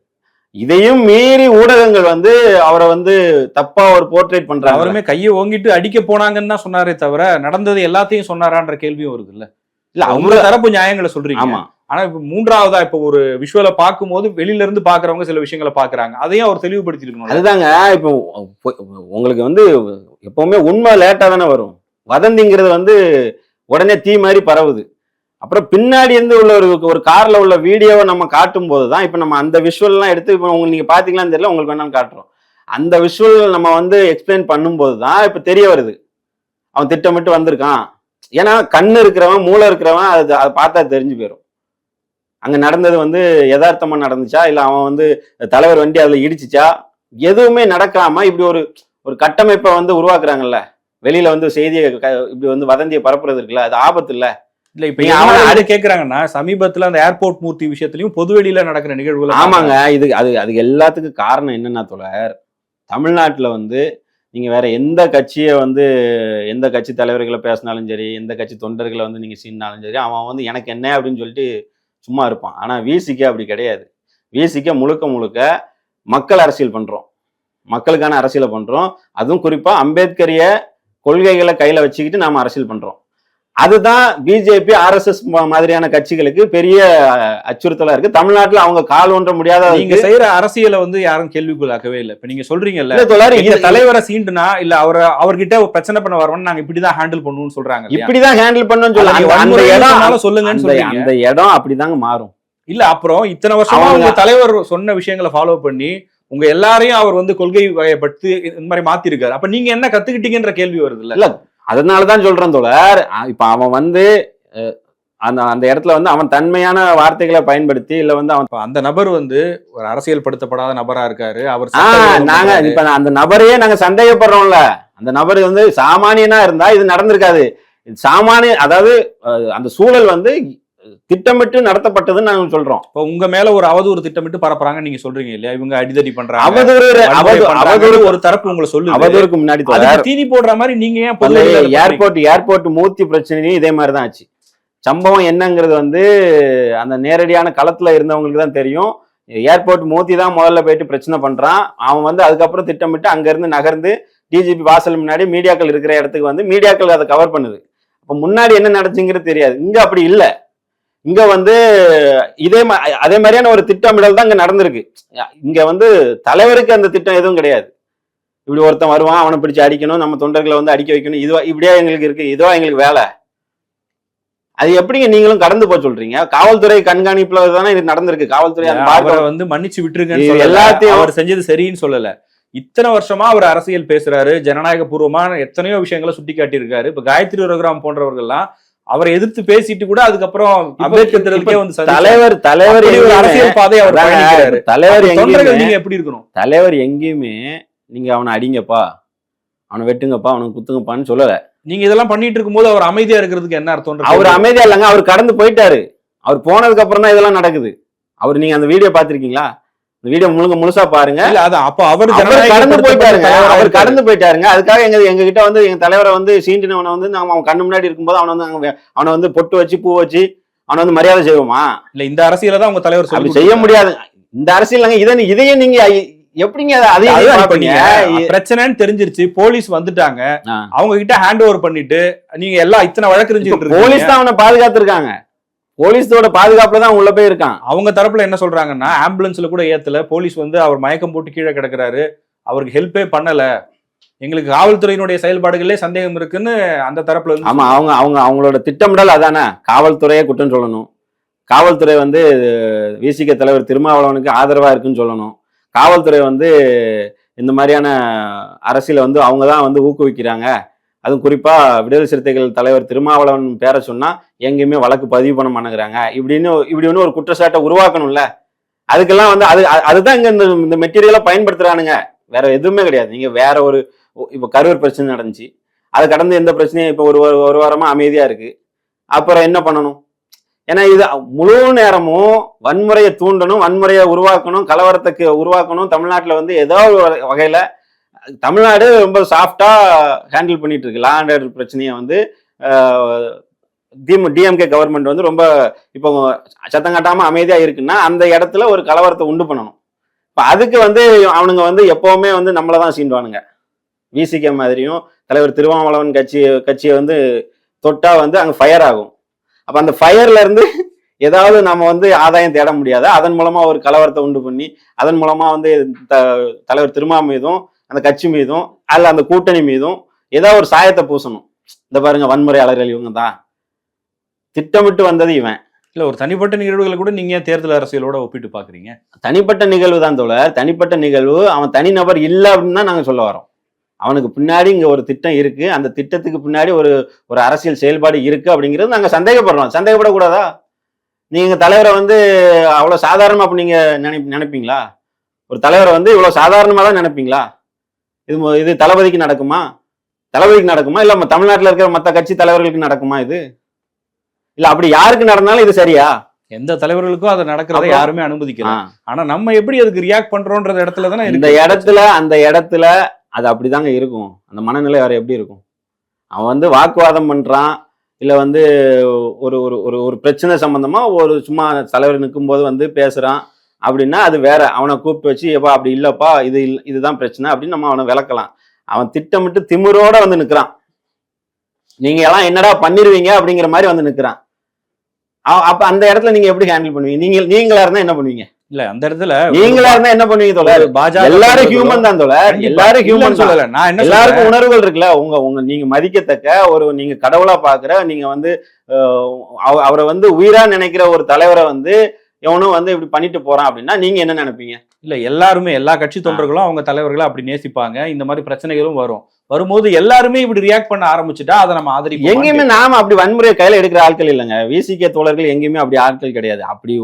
இதையும் மீறி ஊடகங்கள் வந்து அவரை வந்து தப்பா ஒரு போர்ட்ரேட் பண்றாங்க. அவருமே கையை ஓங்கிட்டு அடிக்க போனாங்கன்னு தான் சொன்னாரே தவிர நடந்தது எல்லாத்தையும் சொன்னாரான்ற கேள்வியும் வருது இல்ல இல்ல உங்க அவங்க தரப்பு நியாயங்களை சொல்றீங்க. ஆமா. ஆனா இப்ப மூன்றாவதா இப்ப ஒரு விஷுவலை பார்க்கும்போது வெளியில இருந்து பாக்குறவங்க சில விஷயங்களை பாக்குறாங்க அதையும் அவர் தெளிவுபடுத்தி இருக்கணும் அதுதாங்க இப்போ உங்களுக்கு வந்து எப்பவுமே உண்மை லேட்டா தானே வரும். வதந்திங்கிறது வந்து உடனே தீ மாதிரி பரவுது. அப்புறம் பின்னாடி இருந்து உள்ள ஒரு ஒரு கார்ல உள்ள வீடியோவை நம்ம காட்டும் போது தான் இப்போ நம்ம அந்த விஷுவல்லாம் எடுத்து இப்போ உங்களுக்கு நீங்க பாத்தீங்களான்னு தெரியல உங்களுக்கு வேணாலும் காட்டுறோம். அந்த விஷுவல் நம்ம வந்து எக்ஸ்பிளைன் பண்ணும்போது தான் இப்போ தெரிய வருது. அவன் திட்டமிட்டு வந்திருக்கான். ஏன்னா கண்ணு இருக்கிறவன் மூளை இருக்கிறவன் அது அதை பார்த்தா தெரிஞ்சு போயிடும் அங்க நடந்தது வந்து யதார்த்தமா நடந்துச்சா? இல்ல அவன் வந்து தலைவர் வண்டி அதுல இடிச்சுச்சா? எதுவுமே நடக்காம இப்படி ஒரு ஒரு கட்டமைப்பை வந்து உருவாக்குறாங்கல்ல? வெளியில வந்து செய்தியை இப்படி வந்து வதந்தியை பரப்புறது இருக்குல்ல? அது ஆபத்து இல்ல. இல்ல இப்ப அவனை அது கேக்குறாங்கன்னா சமீபத்துல அந்த ஏர்போர்ட் மூர்த்தி விஷயத்திலயும் பொதுவெளியில நடக்கிற நிகழ்வுகள் ஆமாங்க. இது அது அதுக்கு எல்லாத்துக்கும் காரணம் என்னன்னா தோழர் தமிழ்நாட்டுல வந்து நீங்கள் வேறு எந்த கட்சியை வந்து எந்த கட்சி தலைவர்களை பேசினாலும் சரி எந்த கட்சி தொண்டர்களை வந்து நீங்கள் சீனாலும் சரி அவன் வந்து எனக்கு என்ன அப்படின்னு சொல்லிட்டு சும்மா இருப்பான். ஆனால் விசிக்கு அப்படி கிடையாது. விசிக்க முழுக்க முழுக்க மக்கள் அரசியல் பண்ணுறோம் மக்களுக்கான அரசியலை பண்ணுறோம் அதுவும் குறிப்பாக அம்பேத்கரிய கொள்கைகளை கையில் வச்சுக்கிட்டு நாம் அரசியல் பண்ணுறோம் அதுதான் பிஜேபி ஆர்எஸ்எஸ் மாதிரியான கட்சிகளுக்கு பெரிய அச்சுறுத்தலா இருக்கு. தமிழ்நாட்டுல அவங்க கால் ஒன்ற முடியாத நீங்க செய்யற அரசியலை வந்து யாரும் கேள்விக்குள்ளாக்கவே இல்ல. இப்ப நீங்க சொல்றீங்கல்ல இந்த தலைவரை சீண்டுனா இல்ல அவரை அவர்கிட்ட பிரச்சனை பண்ண வரவன் நாங்க இப்படிதான் ஹேண்டில் பண்ணுவோம்னு சொல்றாங்க? இப்படிதான் ஹேண்டில் பண்ணணும்னு சொல்ல இடம் சொன்னாலும் சொல்லுங்கன்னு சொல்றீங்க. அந்த இடம் அப்படிதாங்க மாறும். இல்ல அப்புறம் இத்தனை வருஷமா உங்க தலைவர் சொன்ன விஷயங்களை ஃபாலோ பண்ணி உங்க எல்லாரையும் அவர் வந்து கொள்கை வகைப்பட்டு இந்த மாதிரி மாத்திருக்காரு. அப்ப நீங்க என்ன கத்துக்கிட்டீங்கன்ற கேள்வி வருது இல்ல இல்ல அதனாலதான் சொல்றேன் தோழர். இப்ப அவன் வந்து அந்த அந்த இடத்துல வந்து அவன் தன்மையான வார்த்தைகளை பயன்படுத்தி இல்ல வந்து அவன் அந்த நபர் வந்து ஒரு அரசியல் படுத்தப்படாத நபரா இருக்காரு. அவர் நாங்க. இப்ப அந்த நபரையே நாங்க சந்தேகப்படுறோம்ல. அந்த நபர் வந்து சாமானியனா இருந்தா இது நடந்திருக்காது. சாமானிய அதாவது அந்த சூழல் வந்து திட்டமிட்டு நடத்தப்பட்டதுன்னு நாங்க சொல்றோம். இப்ப உங்க மேல ஒரு அவதூறு திட்டமிட்டு பரப்புறாங்க நீங்க சொல்றீங்க இல்லையா? இவங்க அடிதடி பண்றாங்க. அவதூறு அவதூறு ஒரு தரப்பு உங்களை சொல்லுது. அவதூறுக்கு முன்னாடி தீனி போடுற மாதிரி நீங்க ஏன்? ஏர்போர்ட் ஏர்போர்ட் மூர்த்தி பிரச்சனையும் இதே மாதிரி தான் ஆச்சு. சம்பவம் என்னங்கிறது வந்து அந்த நேரடியான களத்துல இருந்தவங்களுக்கு தான் தெரியும். ஏர்போர்ட் மூர்த்தி தான் முதல்ல போயிட்டு பிரச்சனை பண்றான். அவன் வந்து அதுக்கப்புறம் திட்டமிட்டு அங்க இருந்து நகர்ந்து டிஜிபி வாசல் முன்னாடி மீடியாக்கள் இருக்கிற இடத்துக்கு வந்து மீடியாக்கள் அதை கவர் பண்ணுது. அப்ப முன்னாடி என்ன நடந்துச்சுங்கிறது தெரியாது. இங்க அப்படி இல்ல. இங்க வந்து இதே மா- அதே மாதிரியான ஒரு திட்டமிடல் தான் இங்க நடந்திருக்கு. இங்க வந்து தலைவருக்கு அந்த திட்டம் எதுவும் கிடையாது. இப்படி ஒருத்தன் வருவான் அவனை பிடிச்சு அடிக்கணும் நம்ம தொண்டர்களை வந்து அடிக்க வைக்கணும் இதுவா இப்படியா எங்களுக்கு இருக்கு இதுவா எங்களுக்கு வேலை. அது எப்படிங்க நீங்களும் கடந்து போக சொல்றீங்க? காவல்துறை கண்காணிப்புல தானே இது நடந்திருக்கு. காவல்துறை அவரை வந்து மன்னிச்சு சொல்லல. எல்லாத்தையும் அவர் செஞ்சது சரின்னு சொல்லல. இத்தனை வருஷமா அவர் அரசியல் பேசுறாரு. ஜனநாயக பூர்வமான எத்தனையோ விஷயங்களை சுட்டி காட்டியிருக்காரு இப்ப காயத்ரி ரகுராம் போன்றவர்கள்லாம் அவரை எதிர்த்து பேசிட்டு கூட அதுக்கப்புறம் அம்பேத்கர் வந்து. தலைவர் தலைவர் அரசியல் பாதை அவர் தலைவர் தொண்டர்கள் நீங்க எப்படி இருக்கணும்? தலைவர் எங்கேயுமே நீங்க அவனை அடிங்கப்பா அவனை வெட்டுங்கப்பா அவனுக்கு குத்துங்கப்பான்னு சொல்லல. நீங்க இதெல்லாம் பண்ணிட்டு இருக்கும்போது அவர் அமைதியா இருக்கிறதுக்கு என்ன அர்த்தம் அவர் அமைதியா இல்லைங்க அவர் கடந்து போயிட்டாரு. அவர் போனதுக்கு அப்புறம் தான் இதெல்லாம் நடக்குது. அவர் நீங்க அந்த வீடியோ பாத்திருக்கீங்களா இந்த வீடியோ முழுங்க முழுசா பாருங்க. இல்ல அது அப்ப அவர் கடந்து போயிட்டாருங்க. அவர். கடந்து போயிட்டாருங்க. அதுக்காக எங்க எங்க கிட்ட வந்து எங்க தலைவரை வந்து சீண்டினவனை வந்து நாம அவன் கண்ணு முன்னாடி இருக்கும்போது அவனை வந்து அவனை வந்து பொட்டு வச்சு பூ வச்சு அவனை வந்து மரியாதை செய்வோமா? இல்ல இந்த அரசியல தான் உங்க தலைவர் சொல்லி செய்ய முடியாது. இந்த அரசியல் இதை இதையே நீங்க எப்படிங்க அதை- அதையும் இதையும் பிரச்சனைன்னு தெரிஞ்சிருச்சு. போலீஸ் வந்துட்டாங்க. அவங்க கிட்ட ஹேண்ட் ஓவர் பண்ணிட்டு நீங்க எல்லாம் இத்தனை வழக்கறிஞ்சிட்டு போலீஸ் தான் அவனை பாதுகாத்திருக்காங்க. போலீஸோட பாதுகாப்புல தான் உள்ள போய் இருக்கான் அவங்க தரப்புல என்ன சொல்றாங்கன்னா ஆம்புலன்ஸ்ல கூட ஏத்தல. போலீஸ் வந்து அவர் மயக்கம் போட்டு கீழே கிடக்குறாரு. அவருக்கு ஹெல்ப்பே பண்ணல. எங்களுக்கு காவல்துறையினுடைய செயல்பாடுகளே சந்தேகம் இருக்குன்னு அந்த தரப்புல இருந்து ஆமா அவங்க அவங்க அவங்களோட திட்டமிடல் அதானே? காவல்துறையை குற்றம் சொல்லணும். காவல்துறை வந்து விசிக தலைவர் திருமாவளவனுக்கு ஆதரவா இருக்குன்னு சொல்லணும். காவல்துறை வந்து இந்த மாதிரியான அரசியல வந்து அவங்க தான் வந்து ஊக்குவிக்கிறாங்க. அதுவும் குறிப்பாக விடுதலை சிறுத்தைகள் தலைவர் திருமாவளவன் பேரை சொன்னால் எங்கேயுமே வழக்கு பதிவு பண்ண மாட்டேங்கிறாங்க. இப்படின்னு இப்படி ஒன்று ஒரு குற்றச்சாட்டை உருவாக்கணும்ல. அதுக்கெல்லாம் வந்து அது அது- அதுதான் இங்கே இந்த இந்த மெட்டீரியலை பயன்படுத்துகிறானுங்க வேற எதுவுமே கிடையாது. நீங்கள் வேற ஒரு இப்போ கரூர் பிரச்சனை நடந்துச்சு. அது கடந்து எந்த பிரச்சனையும் இப்போ ஒரு ஒரு- ஒரு அமைதியாக இருக்குது அப்புறம் என்ன பண்ணணும்? ஏன்னா இது முழு நேரமும் வன்முறையை தூண்டணும் வன்முறையை உருவாக்கணும் கலவரத்துக்கு உருவாக்கணும். தமிழ்நாட்டில் வந்து ஏதோ ஒரு வகையில் தமிழ்நாடு ரொம்ப சாஃப்டாக ஹேண்டில் பண்ணிட்டு இருக்கு. லா அண்ட் ஆர்டர் பிரச்சனையை வந்து டிஎம்கே கவர்மெண்ட் வந்து ரொம்ப இப்போ சத்தம் காட்டாமல் அமைதியாக இருக்குன்னா அந்த இடத்துல ஒரு கலவரத்தை உண்டு பண்ணணும். இப்போ அதுக்கு வந்து அவனுங்க வந்து எப்போவுமே வந்து நம்மளை தான் சீண்டுவானுங்க. விசிகே மாதிரியும் தலைவர் திருவாமலவன் கட்சி கட்சியை வந்து தொட்டால் வந்து அங்கே ஃபயர் ஆகும். அப்போ அந்த ஃபயர்லேருந்து ஏதாவது நம்ம வந்து ஆதாயம் தேட முடியாது? அதன் மூலமாக ஒரு கலவரத்தை உண்டு பண்ணி அதன் மூலமாக வந்து த- தலைவர் திருமா மீதும் அந்த கட்சி மீதும் அல்ல அந்த கூட்டணி மீதும் ஏதாவது ஒரு சாயத்தை பூசணும். இந்த பாருங்க வன்முறையாளர்கள் இவங்க தான் திட்டமிட்டு வந்தது இவன். இல்ல ஒரு தனிப்பட்ட நிகழ்வுகளை கூட நீங்க தேர்தல் அரசியலோட ஒப்பிட்டு பாக்குறீங்க? தனிப்பட்ட நிகழ்வு தான் தோழர். தனிப்பட்ட நிகழ்வு அவன் தனிநபர் இல்லை அப்படின்னு தான் நாங்கள் சொல்ல வரோம். அவனுக்கு பின்னாடி இங்க ஒரு திட்டம் இருக்கு. அந்த திட்டத்துக்கு பின்னாடி ஒரு ஒரு அரசியல் செயல்பாடு இருக்கு அப்படிங்கிறது நாங்கள் சந்தேகப்படுறோம். சந்தேகப்படக்கூடாதா? நீங்க தலைவரை வந்து அவ்வளோ சாதாரணமா அப்ப நீங்க நினை நினைப்பீங்களா? ஒரு தலைவரை வந்து இவ்வளோ சாதாரணமா தான் நினைப்பீங்களா? இது இது தளபதிக்கு நடக்குமா? தளபதிக்கு நடக்குமா? இல்ல நம்ம தமிழ்நாட்டில் இருக்கிற மற்ற கட்சி தலைவர்களுக்கு நடக்குமா இது? இல்ல அப்படி யாருக்கு நடந்தாலும் இது சரியா? எந்த தலைவர்களுக்கும் அது நடக்கிறத? யாருமே அனுமதிக்கல. ஆ. ஆனா நம்ம எப்படி அதுக்கு ரியாக்ட் பண்றோம்ன்ற இடத்துல தானே இந்த இடத்துல அந்த இடத்துல அது அப்படிதாங்க இருக்கும். அந்த மனநிலை வேற எப்படி இருக்கும்? அவன் வந்து வாக்குவாதம் பண்றான் இல்ல வந்து ஒரு ஒரு ஒரு பிரச்சனை சம்பந்தமா ஒரு சும்மா தலைவர் நிற்கும்போது வந்து பேசுறான் அப்படின்னா அது வேற. அவனை கூப்பிட்டு வச்சு எப்பா அப்படி இல்லப்பா இது இதுதான் பிரச்சனை அப்படின்னு நம்ம அவனை விளக்கலாம். அவன் திட்டமிட்டு திமிரோட வந்து நிக்கிறான். நீங்க எல்லாம் என்னடா பண்ணிருவீங்க? அப்படிங்கிற மாதிரி வந்து நிக்கிறான். அப்ப அந்த இடத்துல நீங்க எப்படி ஹேண்டில் பண்ணுவீங்க? நீங்க நீங்களா இருந்தா என்ன பண்ணுவீங்க? இல்ல அந்த இடத்துல நீங்களா இருந்தா என்ன பண்ணுவீங்க தோழர்? பாஜக எல்லாரும் ஹியூமன் தான் தோழர். எல்லாரும் ஹியூமன் சொல்லல. நான் என்ன எல்லாருக்கும் உணர்வுகள் இருக்குல்ல. உங்க உங்க நீங்க மதிக்கத்தக்க ஒரு நீங்க கடவுளா பாக்குற நீங்க வந்து அவரை வந்து உயிரா நினைக்கிற ஒரு தலைவரை வந்து எவனும் வந்து இப்படி பண்ணிட்டு போறான் அப்படின்னா நீங்க என்ன நினைப்பீங்க? இல்ல எல்லாருமே எல்லா கட்சி தொண்டர்களும் அவங்க தலைவர்களை அப்படி நேசிப்பாங்க. இந்த மாதிரி பிரச்சனைகளும் வரும். வரும்போது எல்லாருமே இப்படி ரியாக்ட் பண்ண ஆரம்பிச்சுட்டா அதை நம்ம ஆதரிப்போம்? எங்கேயுமே நாம அப்படி வன்முறையை கையில எடுக்கிற ஆட்கள் இல்லைங்க. விசிகே தோழர்கள் எங்கேயுமே அப்படி ஆட்கள் கிடையாது. அப்படி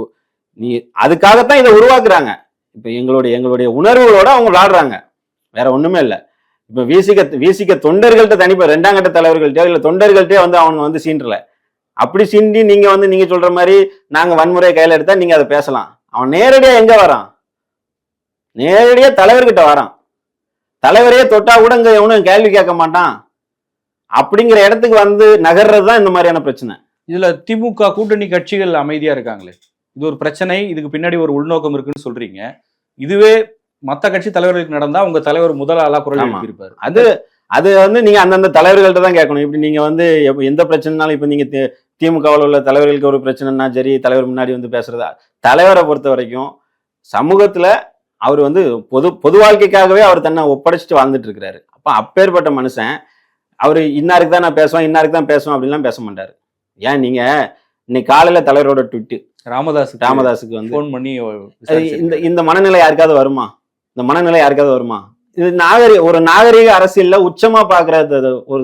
நீ அதுக்காகத்தான் இதை உருவாக்குறாங்க. இப்ப எங்களுடைய எங்களுடைய உணர்வுகளோட அவங்க விளாடுறாங்க. வேற ஒண்ணுமே இல்ல. இப்ப விசிக விசிக தொண்டர்கள்ட்ட தனிப்பா ரெண்டாம் கட்ட தலைவர்கள்ட்டயோ இல்ல தொண்டர்கள்ட்டயோ வந்து அவங்க வந்து சீன்றல அப்படி சீண்டி நீங்க வந்து நீங்க சொல்ற மாதிரி நாங்க வன்முறையை கையில எடுத்தா நீங்க அதை பேசலாம். அவன் நேரடியா எங்க வரான்? நேரடியா தலைவர்கிட்ட வரான். தலைவரையே தொட்டா கூட இங்க எவனும் கேள்வி கேட்க மாட்டான். அப்படிங்கிற இடத்துக்கு வந்து நகர்றது தான் இந்த மாதிரியான பிரச்சனை. இதுல திமுக கூட்டணி கட்சிகள் அமைதியா இருக்காங்களே? இது ஒரு பிரச்சனை இதுக்கு பின்னாடி ஒரு உள்நோக்கம் இருக்குன்னு சொல்றீங்க. இதுவே மத்த கட்சி தலைவர்களுக்கு நடந்தா உங்க தலைவர் முதல் ஆளா குரல். எழுப்பியிருப்பாரு. அது அது வந்து நீங்க அந்தந்த தலைவர்கள்ட்ட தான் கேட்கணும். இப்படி நீங்க வந்து எந்த பிரச்சனைனாலும் இப்ப நீங்க திமுகவில் உள்ள தலைவர்களுக்கு ஒரு பிரச்சனைனா சரி தலைவர் முன்னாடி வந்து பேசுறதா? தலைவரை பொறுத்த வரைக்கும் சமூகத்துல அவர் வந்து பொது பொது வாழ்க்கைக்காகவே அவர் தன்னை ஒப்படைச்சிட்டு வாழ்ந்துட்டு இருக்கிறாரு. அப்ப அப்பேற்பட்ட மனுஷன் அவர் இன்னாருக்கு தான் நான் பேசுவேன் இன்னாருக்கு தான் பேசுவேன் அப்படின்லாம் பேச மாட்டாரு. ஏன் நீங்க இன்னைக்கு காலையில தலைவரோட ட்விட்டு ராமதாஸ் ராமதாஸுக்கு வந்து போன் பண்ணி. இந்த இந்த மனநிலை யாருக்காவது வருமா? இந்த மனநிலை யாருக்காவது வருமா? இது நாகரிக ஒரு நாகரிக அரசியல்ல உச்சமா பாக்குறது அது ஒரு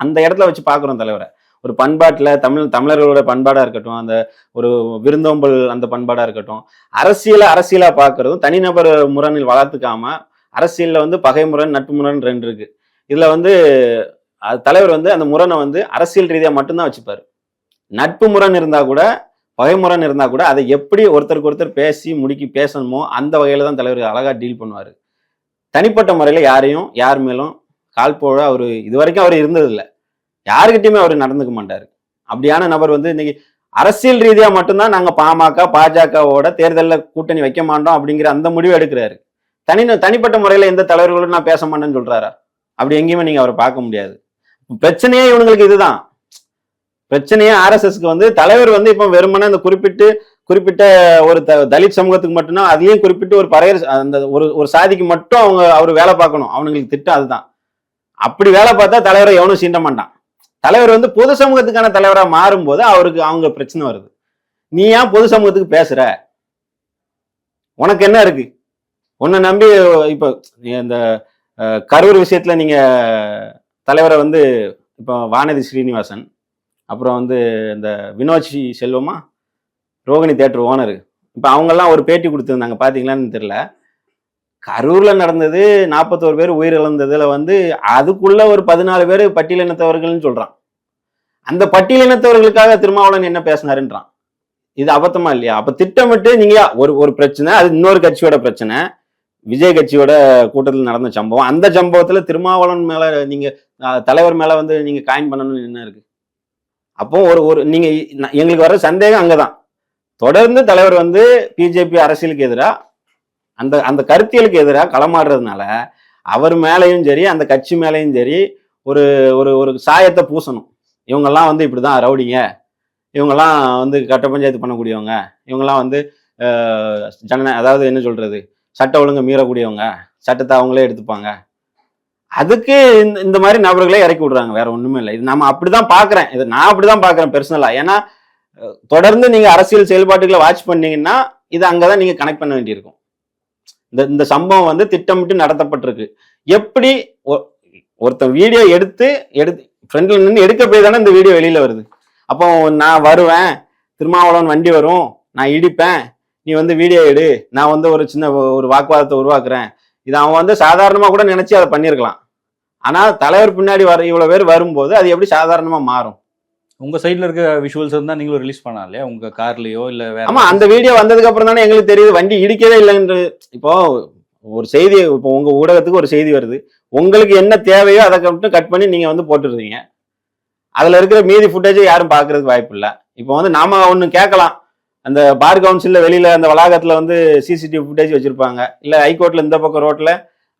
அந்த இடத்துல வச்சு பாக்குறோம் தலைவரை. ஒரு பண்பாட்டில் தமிழ் தமிழர்களோட பண்பாடாக இருக்கட்டும் அந்த ஒரு விருந்தோம்பல் அந்த பண்பாடாக இருக்கட்டும் அரசியலை அரசியலாக பார்க்குறதும் தனிநபர் முரணில் வளர்த்துக்காம அரசியலில் வந்து பகை முரண் நட்பு முரண் ரெண்டு இருக்குது இதில் வந்து தலைவர் வந்து அந்த முரணை வந்து அரசியல் ரீதியாக மட்டும்தான் வச்சுப்பார். நட்பு முரண் இருந்தால் கூட பகைமுரண் இருந்தால் கூட அதை எப்படி ஒருத்தருக்கு ஒருத்தர் பேசி முடிக்கி பேசணுமோ அந்த வகையில் தான் தலைவர் அழகாக டீல் பண்ணுவார். தனிப்பட்ட முறையில் யாரையும் யார் மேலும் கால் போழ அவர் இது வரைக்கும் அவர் இருந்ததில்லை. யாருக்கிட்டையுமே அவர் நடந்துக்க மாட்டார். அப்படியான நபர் வந்து இன்னைக்கு அரசியல் ரீதியா மட்டும்தான் நாங்க பாமக பாஜகவோட தேர்தலில் கூட்டணி வைக்க மாட்டோம் அப்படிங்கிற அந்த முடிவு எடுக்கிறாரு. தனி தனிப்பட்ட முறையில எந்த தலைவர்களும் நான் பேச மாட்டேன்னு சொல்கிறாரா அப்படி எங்கேயுமே நீங்க அவரை பார்க்க முடியாது. பிரச்சனையே இவங்களுக்கு இதுதான். பிரச்சனையே ஆர்எஸ்எஸ்க்கு வந்து தலைவர் வந்து இப்போ வெறுமனே அந்த குறிப்பிட்டு குறிப்பிட்ட ஒரு த- தலித் சமூகத்துக்கு மட்டும்தான் அதையும் குறிப்பிட்டு ஒரு பறையர் அந்த ஒரு ஒரு சாதிக்கு மட்டும் அவங்க அவர் வேலை பார்க்கணும். அவனுங்களுக்கு திட்டம் அதுதான். அப்படி வேலை பார்த்தா தலைவரை எவனும் சீண்ட மாட்டான். தலைவர் வந்து பொது சமூகத்துக்கான தலைவரா மாறும்போது அவருக்கு அவங்க பிரச்சனை வருது. நீ ஏன் பொது சமூகத்துக்கு பேசுற? உனக்கு என்ன இருக்கு? உன்னை நம்பி இப்போ இந்த கரூர் விஷயத்துல நீங்க தலைவரை வந்து இப்போ வானதி ஸ்ரீனிவாசன் அப்புறம் வந்து இந்த வினோஜி செல்வமா ரோகிணி தேட்டர் ஓனர். இப்போ அவங்கெல்லாம் ஒரு பேட்டி கொடுத்துருந்தாங்க. பார்த்தீங்களான்னு தெரியல. கரூர்ல நடந்தது நாற்பத்தோரு பேர் உயிரிழந்ததுல வந்து அதுக்குள்ள ஒரு பதினாலு பேர் பட்டியலினத்தவர்கள்னு சொல்றான். அந்த பட்டியலினத்தவர்களுக்காக திருமாவளவன் என்ன பேசினாருன்றான். இது அபத்தமா இல்லையா? அப்ப திட்டமிட்டு நீங்க ஒரு ஒரு பிரச்சனை அது இன்னொரு கட்சியோட பிரச்சனை. விஜய் கட்சியோட கூட்டத்தில் நடந்த சம்பவம். அந்த சம்பவத்துல திருமாவளவன் மேல நீங்க தலைவர் மேல வந்து நீங்க காயின் பண்ணணும்னு என்ன இருக்கு? அப்போ ஒரு ஒரு நீங்க எங்களுக்கு வர சந்தேகம் அங்கதான். தொடர்ந்து தலைவர் வந்து பிஜேபி அரசியலுக்கு எதிராக அந்த அந்த கருத்தியலுக்கு எதிராக களமாடுறதுனால அவர் மேலேயும் சரி அந்த கட்சி மேலேயும் சரி ஒரு ஒரு ஒரு சாயத்தை பூசணும். இவங்கெல்லாம் வந்து இப்படி தான் ரவுடிங்க. இவங்கெல்லாம் வந்து கட்ட பஞ்சாயத்து பண்ணக்கூடியவங்க. இவங்கெல்லாம் வந்து ஜன அதாவது என்ன சொல்கிறது சட்ட ஒழுங்கு மீறக்கூடியவங்க. சட்டத்தை அவங்களே எடுத்துப்பாங்க. அதுக்கு இந்த இந்த மாதிரி நபர்களே இறக்கி விடுறாங்க. வேற ஒன்றுமே இல்லை. இது நம்ம அப்படி தான் பார்க்குறேன். இது நான் அப்படி தான் பார்க்குறேன் பெர்சனலாக ஏன்னா தொடர்ந்து நீங்கள் அரசியல் செயல்பாட்டுகளை வாட்ச் பண்ணீங்கன்னா இது அங்கதான் நீங்கள் கனெக்ட் பண்ண வேண்டியிருக்கும். இந்த இந்த சம்பவம் வந்து திட்டமிட்டு நடத்தப்பட்டிருக்கு. எப்படி ஒ- ஒருத்தன் வீடியோ எடுத்து எடுத்து ஃப்ரெண்ட்ல நின்று எடுக்க போய் தானே இந்த வீடியோ வெளியில வருது. அப்போ நான் வருவேன் திருமாவளவன் வண்டி வரும் நான் இடிப்பேன் நீ வந்து வீடியோ எடு நான் வந்து ஒரு சின்ன ஒரு வாக்குவாதத்தை உருவாக்குறேன். இது அவன் வந்து சாதாரணமாக கூட நினைச்சு அதை பண்ணியிருக்கலாம். ஆனால் தலைவர் பின்னாடி வர இவ்வளோ பேர் வரும்போது அது எப்படி சாதாரணமாக மாறும்? உங்க சைடுல இருக்க விஷுவல்ஸ் இருந்தா நீங்களும் ரிலீஸ் பண்ணலாம் இல்லையா? உங்க கார்லயோ இல்ல வேற ஆமா அந்த வீடியோ வந்ததுக்கு அப்புறம் தானே எங்களுக்கு தெரியுது. வண்டி இடிக்கவே இல்லைன்னு இப்போ ஒரு செய்தி இப்போ உங்க ஊடகத்துக்கு ஒரு செய்தி வருது. உங்களுக்கு என்ன தேவையோ அதை மட்டும் கட் பண்ணி நீங்க வந்து போட்டுருந்தீங்க அதுல இருக்கிற மீதி ஃபுட்டேஜை யாரும் பாக்குறதுக்கு வாய்ப்பு இல்லை. இப்போ வந்து நாம ஒண்ணு கேட்கலாம். அந்த பார் கவுன்சில்ல வெளியில அந்த வளாகத்துல வந்து சிசிடிவி ஃபுட்டேஜ் வச்சிருப்பாங்க. இல்ல ஹைகோர்ட்ல இந்த பக்கம் ரோட்ல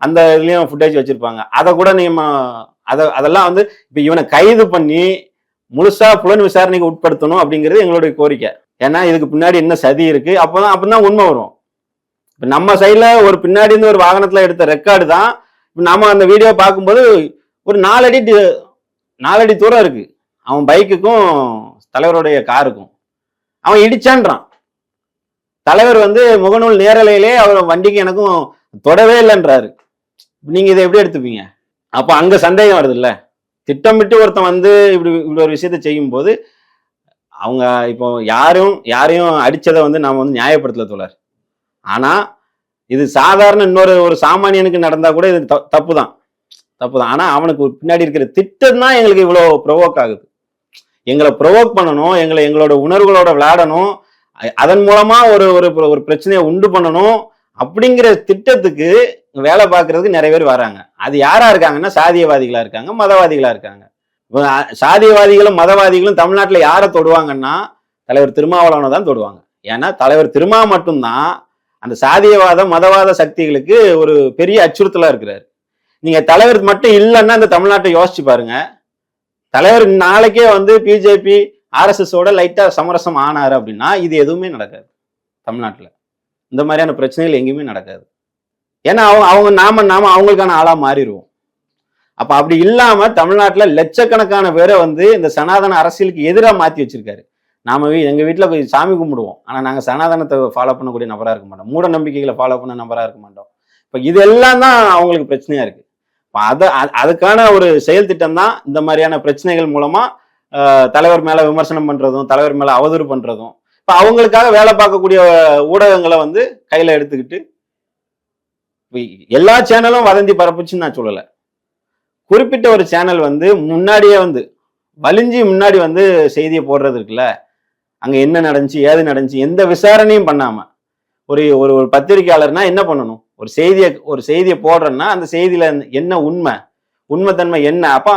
அந்த இதுலயும் ஃபுட்டேஜ் வச்சிருப்பாங்க. அதை கூட நீங்க அதை அதெல்லாம் வந்து இப்போ இவனை கைது பண்ணி முழுசா புலன் விசாரணைக்கு உட்படுத்தணும் அப்படிங்கிறது எங்களுடைய கோரிக்கை. ஏன்னா இதுக்கு பின்னாடி என்ன சதி இருக்கு? அப்பதான் அப்பதான் உண்மை வரும். இப்ப நம்ம சைட்ல ஒரு பின்னாடி இருந்து ஒரு வாகனத்துல எடுத்த ரெக்கார்டு தான். இப்ப நம்ம அந்த வீடியோ பார்க்கும்போது ஒரு நாலடி நாலடி தூரம் இருக்கு. அவன் பைக்குக்கும் தலைவருடைய காருக்கும். அவன் இடிச்சான்றான். தலைவர் வந்து முகநூல் நேரலையிலே அவர் வண்டிக்கு எனக்கும் தொடவே இல்லைன்றாரு. நீங்க இதை எப்படி எடுத்துப்பீங்க? அப்ப அங்க சந்தேகம் வருது இல்லை திட்டமிட்டு ஒருத்தன் வந்து இப்படி இப்படி ஒரு விஷயத்த செய்யும் போது அவங்க இப்போ யாரும் யாரையும் அடித்ததை வந்து நாம் வந்து நியாயப்படுத்தல தோழர். ஆனால் இது சாதாரண இன்னொரு ஒரு சாமானியனுக்கு நடந்தால் கூட இது தப்பு தான் தப்பு தான் ஆனால் அவனுக்கு பின்னாடி இருக்கிற திட்டம் தான் எங்களுக்கு இவ்வளோ ப்ரொவோக் ஆகுது. எங்களை ப்ரொவோக் பண்ணணும் எங்களை எங்களோட உணர்வுகளோட விளையாடணும் அதன் மூலமாக ஒரு ஒரு ஒரு பிரச்சனையை உண்டு பண்ணணும் அப்படிங்கிற திட்டத்துக்கு வேலை பார்க்கறதுக்கு நிறைய பேர் வராங்க. அது யாரா இருக்காங்கன்னா சாதியவாதிகளா இருக்காங்க மதவாதிகளா இருக்காங்க. சாதியவாதிகளும் மதவாதிகளும் தமிழ்நாட்டில் யாரை தொடுவாங்கன்னா தலைவர் திருமாவளவனை தான் தொடுவாங்க. ஏன்னா தலைவர் திருமா மட்டும்தான் அந்த சாதியவாத மதவாத சக்திகளுக்கு ஒரு பெரிய அச்சுறுத்தலாக இருக்கிறார். நீங்கள் தலைவர் மட்டும் இல்லைன்னா இந்த தமிழ்நாட்டை யோசிச்சு பாருங்க. தலைவர் நாளைக்கே வந்து பிஜேபி ஆர்எஸ்எஸோட லைட்டாக சமரசம் ஆனார் அப்படின்னா இது எதுவுமே நடக்காது தமிழ்நாட்டில். இந்த மாதிரியான பிரச்சனைகள் எங்கேயுமே நடக்காது. ஏன்னா அவங்க அவங்க நாம நாம அவங்களுக்கான ஆளா மாறிடுவோம். அப்ப அப்படி இல்லாம தமிழ்நாட்டுல லட்சக்கணக்கான பேரை வந்து இந்த சனாதன அரசியலுக்கு எதிராக மாத்தி வச்சிருக்காரு. நாம எங்க வீட்டுல போய் சாமி கும்பிடுவோம். ஆனா நாங்க சனாதனத்தை ஃபாலோ பண்ணக்கூடிய நபரா இருக்க மாட்டோம். மூட நம்பிக்கைகளை ஃபாலோ பண்ண நபரா இருக்க மாட்டோம். இப்ப இதெல்லாம் தான் அவங்களுக்கு பிரச்சனையா இருக்கு. இப்ப அத அதுக்கான ஒரு செயல் திட்டம் தான் இந்த மாதிரியான பிரச்சனைகள் மூலமா தலைவர் மேல விமர்சனம் பண்றதும் தலைவர் மேல அவதூறு பண்றதும் இப்ப அவங்களுக்காக வேலை பார்க்கக்கூடிய ஊடகங்களை வந்து கையில எடுத்துக்கிட்டு எல்லா சேனலும் வதந்தி பரப்புச்சுன்னு நான் சொல்லலை. குறிப்பிட்ட ஒரு சேனல் வந்து முன்னாடியே வந்து வலிஞ்சு முன்னாடி வந்து செய்தியை போடுறது இருக்குல்ல அங்கே என்ன நடந்துச்சு ஏது நடந்துச்சு எந்த விசாரணையும் பண்ணாமல் ஒரு ஒரு ஒரு பத்திரிகையாளர்னா என்ன பண்ணணும்? ஒரு செய்தியை ஒரு செய்தியை போடுறேன்னா அந்த செய்தியில் என்ன உண்மை உண்மைத்தன்மை என்ன? அப்போ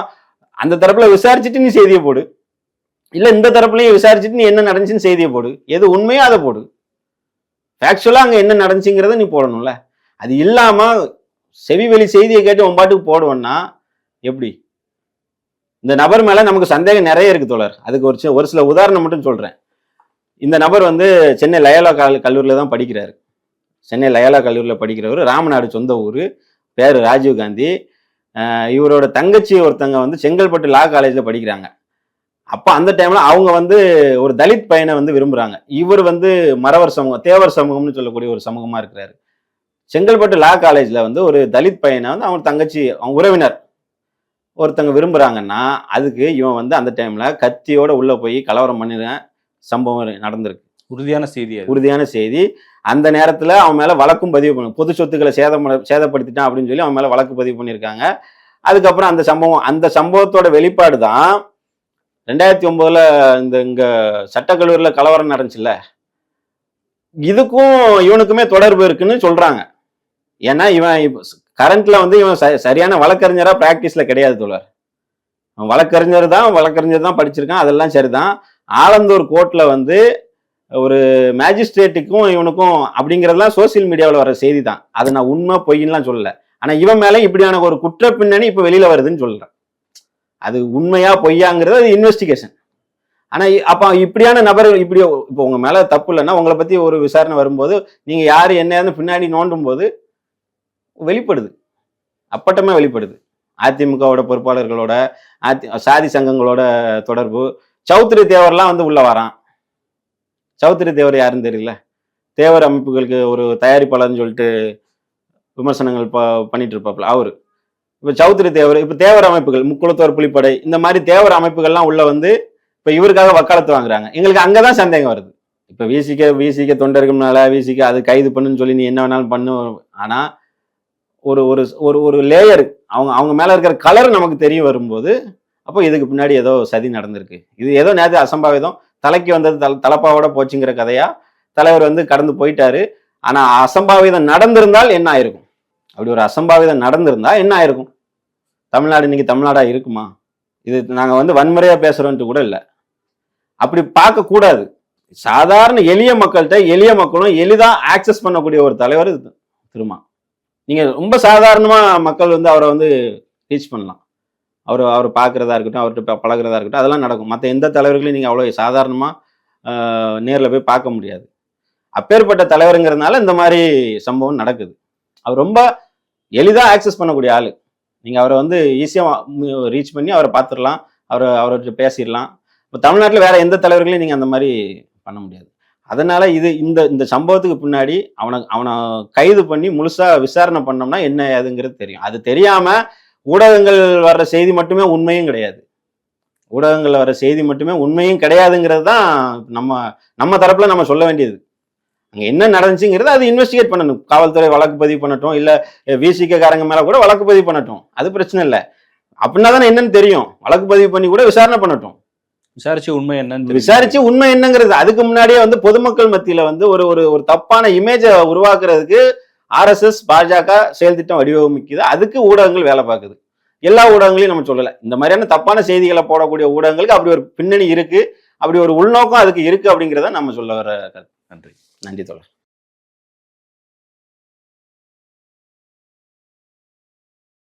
அந்த தரப்பில் விசாரிச்சுட்டு நீ செய்தியை போடு. இல்லை இந்த தரப்புலையும் விசாரிச்சுட்டு நீ என்ன நடந்துச்சுன்னு செய்தியை போடு. எது உண்மையோ அதை போடு. ஆக்சுவலாக அங்கே என்ன நடந்துச்சுங்கிறத நீ போடணும்ல. அது இல்லாமல் செவி வெளி செய்தியை கேட்டு உன் பாட்டுக்கு போடுவேன்னா எப்படி? இந்த நபர் மேலே நமக்கு சந்தேகம் நிறைய இருக்கு தோழர். அதுக்கு ஒரு ஒரு சில உதாரணம் மட்டும் சொல்கிறேன் இந்த நபர் வந்து சென்னை லயோலா கல் கல்லூரியில் தான் படிக்கிறாரு. சென்னை லயோலா கல்லூரியில் படிக்கிறவர் ராமநாடு சொந்த ஊர். பேர் ராஜீவ் காந்தி. இவரோட தங்கச்சி ஒருத்தங்க வந்து செங்கல்பட்டு லா காலேஜில் படிக்கிறாங்க. அப்போ அந்த டைமில் அவங்க வந்து ஒரு தலித் பையனை வந்து விரும்புகிறாங்க இவர் வந்து மறவர் சமூகம் தேவர் சமூகம்னு சொல்லக்கூடிய ஒரு சமூகமாக இருக்கிறாரு. செங்கல்பட்டு லா காலேஜில் வந்து ஒரு தலித் பையனை வந்து அவங்க தங்கச்சி அவங்க உறவினர் ஒருத்தங்க விரும்புறாங்கன்னா அதுக்கு இவன் வந்து அந்த டைம்ல கத்தியோட உள்ள போய் கலவரம் பண்ணின சம்பவம் நடந்திருக்கு. உறுதியான செய்தி உறுதியான செய்தி. அந்த நேரத்துல அவன் மேல வழக்கும் பதிவு பண்ணு பொது சொத்துக்களை சேதம் சேதப்படுத்திட்டான் அப்படின்னு சொல்லி அவன் மேல வழக்கு பதிவு பண்ணியிருக்காங்க. அதுக்கப்புறம் அந்த சம்பவம் அந்த சம்பவத்தோட வெளிப்பாடு தான் ரெண்டாயிரத்தி ஒன்பதுல இந்த இங்க சட்டக்கல்லூரில கலவரம் நடந்துச்சுல்ல. இதுக்கும் இவனுக்குமே தொடர்பு இருக்குன்னு சொல்றாங்க. ஏன்னா இவன் கரண்ட்ல வந்து இவன் ச- சரியான வழக்கறிஞராக ப்ராக்டிஸில் கிடையாது தோழர். அவன் வழக்கறிஞர் தான் வழக்கறிஞர் தான் படிச்சிருக்கான் அதெல்லாம் சரிதான். ஆலந்தூர் கோர்ட்டில் வந்து ஒரு மேஜிஸ்ட்ரேட்டுக்கும் இவனுக்கும் அப்படிங்கிறதெல்லாம் சோசியல் மீடியாவில் வர செய்தி தான் அதை நான் உண்மை பொய்ன்னுலாம் சொல்லலை. ஆனால் இவன் மேலே இப்படியான ஒரு குற்ற பின்னணி இப்போ வெளியில் வருதுன்னு சொல்கிறேன் அது உண்மையா பொய்யாங்கிறது அது இன்வெஸ்டிகேஷன் ஆனால் அப்போ இப்படியான நபர்கள் இப்படி இப்போ உங்கள் மேலே தப்பு இல்லைன்னா உங்களை பற்றி ஒரு விசாரணை வரும்போது நீங்கள் யார் என்னன்னு பின்னாடி நோண்டும் போது வெளிப்படுது. அப்பட்டமே வெளிப்படுது. அதிமுகவோட பொறுப்பாளர்களோட அதி சாதி சங்கங்களோட தொடர்பு. சௌத்ரி தேவர்லாம் வந்து உள்ள வரான். சௌத்ரி தேவர் யாருன்னு தெரியல. தேவர் அமைப்புகளுக்கு ஒரு தயாரிப்பாளர்னு சொல்லிட்டு விமர்சனங்கள் ப பண்ணிட்டு இருப்பாப்புல அவரு. இப்போ சௌத்ரி தேவர் இப்போ தேவர் அமைப்புகள் முக்குளத்தோர் புலிப்படை இந்த மாதிரி தேவர் அமைப்புகள்லாம் உள்ள வந்து இப்போ இவருக்காக வக்காலத்து வாங்குறாங்க. எங்களுக்கு அங்கதான் சந்தேகம் வருது. இப்போ விசிக்க விசிக்க தொண்டர்கள்னால விசிக்க அது கைது பண்ணுன்னு சொல்லி நீ என்ன வேணாலும் பண்ணு. ஆனால் ஒரு ஒரு ஒரு ஒரு லேயர் அவங்க அவங்க மேலே இருக்கிற கலர் நமக்கு தெரிய வரும்போது அப்போ இதுக்கு பின்னாடி ஏதோ சதி நடந்திருக்கு. இது ஏதோ நேரத்து அசம்பாவிதம். தலைக்கு வந்தது தல தலப்பாவோட போச்சுங்கிற கதையா தலைவர் வந்து கடந்து போயிட்டாரு. ஆனால் அசம்பாவிதம் நடந்திருந்தால் என்ன ஆயிருக்கும்? அப்படி ஒரு அசம்பாவிதம் நடந்திருந்தா என்ன ஆயிருக்கும்? தமிழ்நாடு இன்னைக்கு தமிழ்நாடாக இருக்குமா? இது நாங்கள் வந்து வன்முறையாக பேசுகிறோன்ட்டு கூட இல்லை. அப்படி பார்க்கக்கூடாது சாதாரண எளிய மக்கள்கிட்ட எளிய மக்களும் எளிதாக ஆக்சஸ் பண்ணக்கூடிய ஒரு தலைவர் திருமா. நீங்கள் ரொம்ப சாதாரணமாக மக்கள் வந்து அவரை வந்து ரீச் பண்ணலாம். அவர் அவர் பார்க்குறதா இருக்கட்டும் அவர்கிட்ட பழகிறதா இருக்கட்டும் அதெல்லாம் நடக்கும். மற்ற எந்த தலைவர்களையும் நீங்கள் அவ்வளோ சாதாரணமாக நேரில் போய் பார்க்க முடியாது. அப்பேற்பட்ட தலைவருங்கிறதுனால இந்த மாதிரி சம்பவம் நடக்குது. அவர் ரொம்ப எளிதாக ஆக்சஸ் பண்ணக்கூடிய ஆள். நீங்கள் அவரை வந்து ஈஸியாக ரீச் பண்ணி அவரை பார்த்துடலாம் அவரை அவர்கிட்ட பேசிடலாம் இப்போ தமிழ்நாட்டில் வேறு எந்த தலைவர்களையும் நீங்கள் அந்த மாதிரி பண்ண முடியாது. அதனால இது இந்த இந்த சம்பவத்துக்கு பின்னாடி அவனை அவனை கைது பண்ணி முழுசா விசாரணை பண்ணோம்னா என்ன ஏதுங்கிறது தெரியும். அது தெரியாம ஊடகங்கள் வர்ற செய்தி மட்டுமே உண்மையும் கிடையாது. ஊடகங்களில் வர செய்தி மட்டுமே உண்மையும் கிடையாதுங்கிறது தான் நம்ம நம்ம தரப்புல நம்ம சொல்ல வேண்டியது. அங்கே என்ன நடந்துச்சுங்கிறது அது இன்வெஸ்டிகேட் பண்ணணும். காவல்துறை வழக்கு பதிவு பண்ணட்டும் இல்லை விசிக மேலே கூட வழக்கு பதிவு பண்ணட்டும். அது பிரச்சனை இல்லை. அப்படின்னா தானே என்னன்னு தெரியும். வழக்கு பதிவு பண்ணி கூட விசாரணை பண்ணட்டும். விசாரிச்சு உண்மை என்னன்னு விசாரிச்சு உண்மை என்னங்கிறது அதுக்கு முன்னாடியே வந்து பொதுமக்கள் மத்தியில வந்து ஒரு ஒரு ஒரு தப்பான இமேஜை உருவாக்குறதுக்கு ஆர்எஸ்எஸ் பாஜக செயல் திட்டம் வடிவமைக்குது. அதுக்கு ஊடகங்கள் வேலை பார்க்குது. எல்லா ஊடகங்களையும் நம்ம சொல்லலை. இந்த மாதிரியான தப்பான செய்திகளை போடக்கூடிய ஊடகங்களுக்கு அப்படி ஒரு பின்னணி இருக்கு. அப்படி ஒரு உள்நோக்கம் அதுக்கு இருக்கு அப்படிங்கிறத நம்ம சொல்ல வர கருத்து. நன்றி. நன்றி தோழர்.